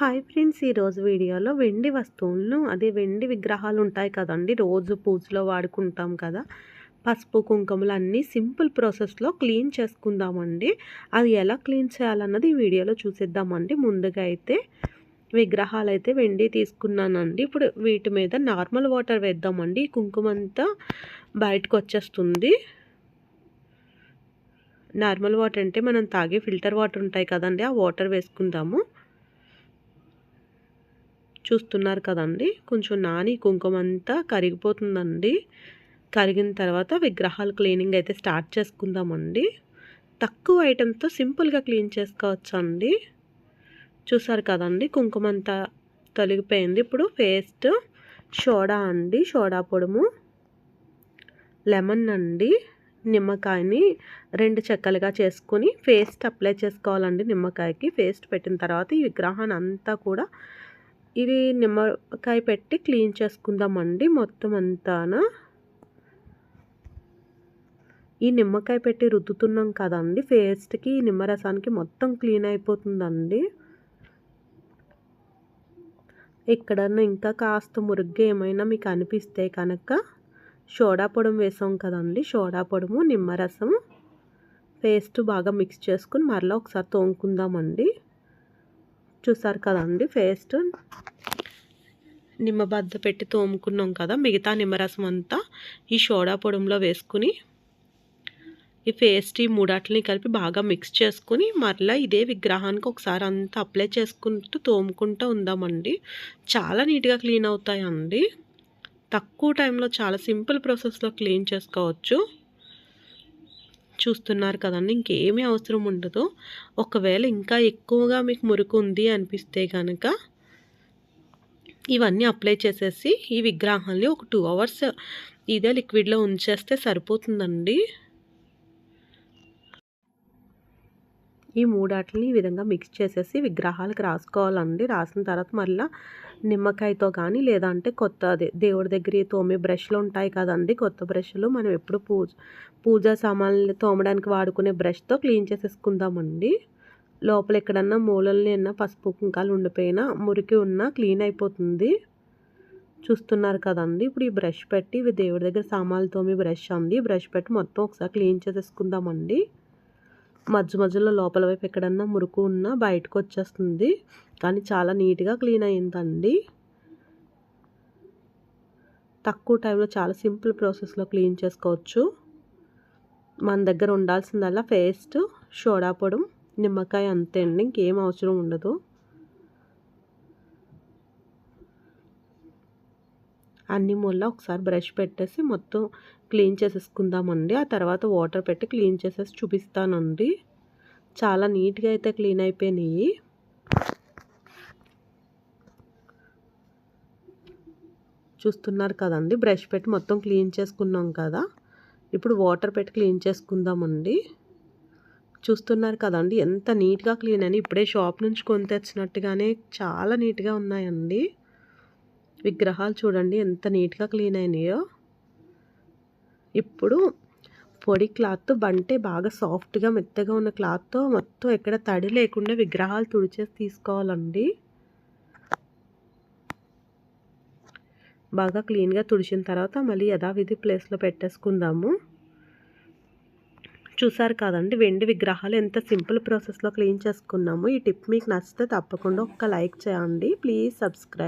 Hi friends ఈరోజు వీడియోలో వెండి వస్తువులను అదే వెండి విగ్రహాలు ఉంటాయి కదండి రోజు పూజలో వాడుకుంటాం కదా. పసుపు కుంకుమలు అన్నీ సింపుల్ ప్రాసెస్లో క్లీన్ చేసుకుందామండి. అది ఎలా క్లీన్ చేయాలన్నది ఈ వీడియోలో చూసేద్దామండి. ముందుగా అయితే విగ్రహాలు అయితే వెండి తీసుకున్నానండి. ఇప్పుడు వీటి మీద నార్మల్ వాటర్ వేద్దామండి. కుంకుమ అంతా బయటకు వచ్చేస్తుంది నార్మల్ వాటర్ అంటే మనం తాగే ఫిల్టర్ వాటర్ ఉంటాయి కదండి ఆ వాటర్ వేసుకుందాము. చూస్తున్నారు కదండి. కొంచెం నాని కుంకుమ అంతా కరిగిపోతుందండి. కరిగిన తర్వాత విగ్రహాలు క్లీనింగ్ అయితే స్టార్ట్ చేసుకుందామండి. తక్కువ ఐటెంతో సింపుల్గా క్లీన్ చేసుకోవచ్చు అండి చూసారు కదండి కుంకుమ అంతా తొలగిపోయింది. ఇప్పుడు పేస్ట్ సోడా అండి సోడా పొడుము లెమన్ అండి నిమ్మకాయని రెండు చెక్కలుగా చేసుకుని పేస్ట్ అప్లై చేసుకోవాలండి నిమ్మకాయకి. పేస్ట్ పెట్టిన తర్వాత ఈ విగ్రహాన్ని అంతా కూడా ఇది నిమ్మకాయ పెట్టి క్లీన్ చేసుకుందామండి మొత్తం అంతానా ఈ నిమ్మకాయ పెట్టి రుద్దుతున్నాం కదండి ఫేస్ట్కి నిమ్మరసానికి మొత్తం క్లీన్ అయిపోతుందండి. ఎక్కడన్నా ఇంకా కాస్త మురుగ్గా ఏమైనా మీకు అనిపిస్తే కనుక సోడా పొడం వేసాం కదండి సోడా పొడము నిమ్మరసం పేస్ట్ బాగా మిక్స్ చేసుకుని మరలా ఒకసారి తోముకుందామండి. చూసారు కదండి పేస్ట్ నిమ్మబద్ద పెట్టి తోముకున్నాం కదా మిగతా నిమ్మరసం అంతా ఈ సోడా పొడంలో వేసుకుని ఈ పేస్ట్ ఈ మూడాట్లని కలిపి బాగా మిక్స్ చేసుకుని మరలా ఇదే విగ్రహానికి ఒకసారి అంతా అప్లై చేసుకుంటూ తోముకుంటూ ఉందామండి. చాలా నీట్గా క్లీన్ అవుతాయండి. తక్కువ టైంలో చాలా సింపుల్ ప్రాసెస్లో క్లీన్ చేసుకోవచ్చు. చూస్తున్నారు కదండి. ఇంకేమీ అవసరం ఉండదు. ఒకవేళ ఇంకా ఎక్కువగా మీకు మురుకు ఉంది అనిపిస్తే కనుక ఇవన్నీ అప్లై చేసేసి ఈ విగ్రహాన్ని ఒక టూ అవర్స్ ఇదే లిక్విడ్లో ఉంచేస్తే సరిపోతుందండి. ఈ మూడాటిని ఈ విధంగా మిక్స్ చేసేసి విగ్రహాలకు రాసుకోవాలండి. రాసిన తర్వాత మళ్ళీ నిమ్మకాయతో కానీ లేదంటే కొత్త అదే దేవుడి దగ్గర తోమే బ్రష్లు ఉంటాయి కదండి. కొత్త బ్రష్లు మనం ఎప్పుడు పూజ పూజా సామాన్లు తోమడానికి వాడుకునే బ్రష్తో క్లీన్ చేసేసుకుందామండి. లోపల ఎక్కడన్నా మూలల్ని అన్న పసుపు కుంకాలు ఉండిపోయినా మురికి ఉన్నా క్లీన్ అయిపోతుంది. చూస్తున్నారు కదండి. ఇప్పుడు ఈ బ్రష్ పెట్టి ఇవి దేవుడి దగ్గర సామాన్లు మీ బ్రష్ అంది బ్రష్ పెట్టి మొత్తం ఒకసారి క్లీన్ చేసేసుకుందామండి. మధ్య మధ్యలో లోపల వైపు ఎక్కడన్నా మురుకు ఉన్నా బయటకు వచ్చేస్తుంది. కానీ చాలా నీట్గా క్లీన్ అయిందండి. తక్కువ టైంలో చాలా సింపుల్ ప్రాసెస్లో క్లీన్ చేసుకోవచ్చు. మన దగ్గర ఉండాల్సిందల్లా పేస్ట్ సోడా పొడం నిమ్మకాయ అంతే అండి. ఇంకేం అవసరం ఉండదు. అన్ని మూల ఒకసారి బ్రష్ పెట్టేసి మొత్తం క్లీన్ చేసేసుకుందామండి. ఆ తర్వాత వాటర్ పెట్టి క్లీన్ చేసేసి చూపిస్తానండి. చాలా నీట్గా అయితే క్లీన్ అయిపోయినాయి. చూస్తున్నారు కదండి బ్రష్ పెట్టి మొత్తం క్లీన్ చేసుకున్నాం కదా. ఇప్పుడు వాటర్ పెట్టి క్లీన్ చేసుకుందామండి. చూస్తున్నారు కదండి ఎంత నీట్గా క్లీన్ అని ఇప్పుడే షాప్ నుంచి కొని తెచ్చినట్టుగానే చాలా నీట్గా ఉన్నాయండి. విగ్రహాలు చూడండి ఎంత నీట్గా క్లీన్ అయినాయో. ఇప్పుడు పొడి క్లాత్ బంటే బాగా సాఫ్ట్గా మెత్తగా ఉన్న క్లాత్తో మొత్తం ఎక్కడ తడి లేకుండా విగ్రహాలు తుడిచేసి తీసుకోవాలండి. బాగా క్లీన్గా తుడిచిన తర్వాత మళ్ళీ యథావిధి ప్లేస్లో పెట్టేసుకుందాము. చూసారు కాదండి వెండి విగ్రహాలు ఎంత సింపుల్ ప్రాసెస్లో క్లీన్ చేసుకున్నాము. ఈ టిప్ మీకు నచ్చితే తప్పకుండా ఒక్క లైక్ చేయండి. Please subscribe.